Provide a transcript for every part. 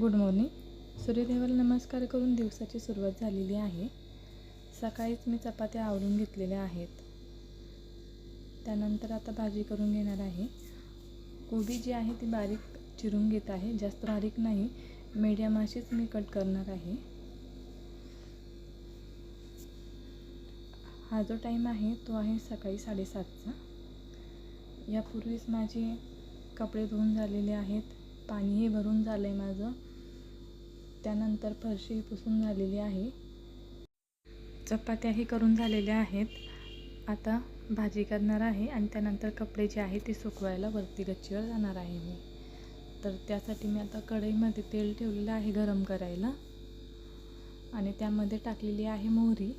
Good morning सूर्यदेवाला नमस्कार करून दिवसाची सुरुवात झालेली आहे. सकाळीच मी चपात्या आवरून घेतलेल्या आहेत. त्यानंतर आता भाजी करून घेणार आहे. कोबी जी आहे ती बारीक चिरून घेत आहे. जास्त बारीक नाही. मीडियम अशीच मी कट करणार आहे. हा जो टाईम आहे तो आहे सकाळी साडेसातचा. यापूर्वीच माझे कपडे धुवून झालेले आहेत. पाणीही भरून झालं आहे माझं. त्यानंतर फरशी पुसून झालेली आहे. चपात्याही करून झालेल्या आहेत. आता भाजी करणार आहे आणि त्यानंतर कपडे जे आहे ते सुकवायला वरती गच्चीवर जाणार आहे मी. तर त्यासाठी मी आता कढईमध्ये तेल ठेवलेलं आहे गरम करायला. आणि त्यामध्ये टाकलेली आहे मोहरी.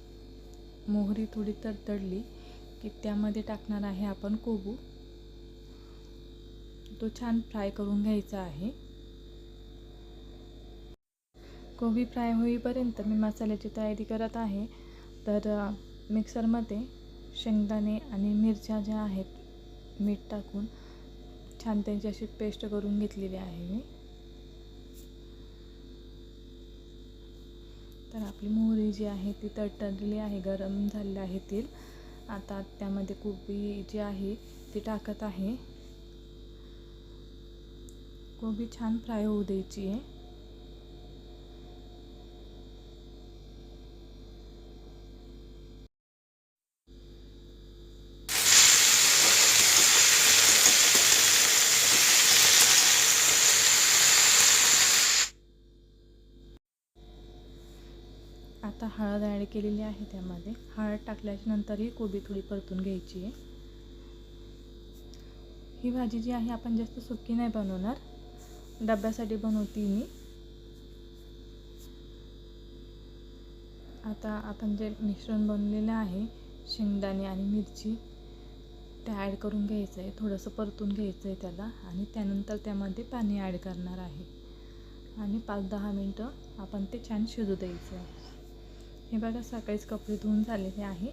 मोहरी थोडी तडतडली की त्यामध्ये टाकणार आहे आपण कोबू. तो छान फ्राय करून घ्यायचा आहे. कोबी फ्राय होईपर्यंत मी मसाल्याची तयारी करत आहे. तर मिक्सरमध्ये शेंगदाणे आणि मिरच्या ज्या आहेत मीठ टाकून छान त्यांची अशी पेस्ट करून घेतलेली आहे मी. तर आपली मोहरी जी आहे ती तडतडलेली आहे गरम झालेलं आहे तेल. आता त्यामध्ये कोबी जी आहे ती टाकत आहे. कोबी छान फ्राय होऊ द्यायची आहे. आता हळद ॲड केलेली आहे त्यामध्ये. हळद टाकल्याच्या ही कोबी थोडी परतून घ्यायची आहे. ही भाजी जी आहे आपण जास्त सुकी नाही बनवणार. डब्यासाठी बनवते मी. आता आपण जे मिश्रण बनवलेलं आहे शेंगदाणे आणि मिरची ते ॲड करून घ्यायचं आहे. थोडंसं परतून घ्यायचं आहे त्याला आणि त्यानंतर त्यामध्ये पाणी ॲड करणार आहे. आणि पाच दहा मिनटं आपण ते छान शिजू द्यायचं आहे. हे बघा सकाळीच कपडे धुवून झालेले आहे.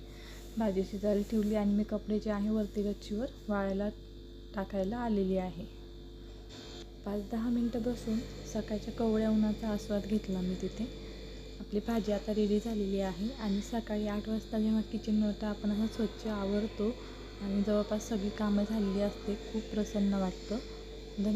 भाजी शिजायला ठेवली आणि मी कपडे जे आहे वरती गच्चीवर वाळायला टाकायला आलेली आहे. पाच दहा मिनटं बसून सकाळच्या कवळ्या उन्हाचा आस्वाद घेतला मी तिथे. आपली भाजी आता रेडी झालेली आहे आणि सकाळी आठ वाजता जेव्हा किचनवर आपण असं स्वच्छ आवरतो आणि जवळपास सगळी कामं झालेली असते खूप प्रसन्न वाटतं. धन्यवाद.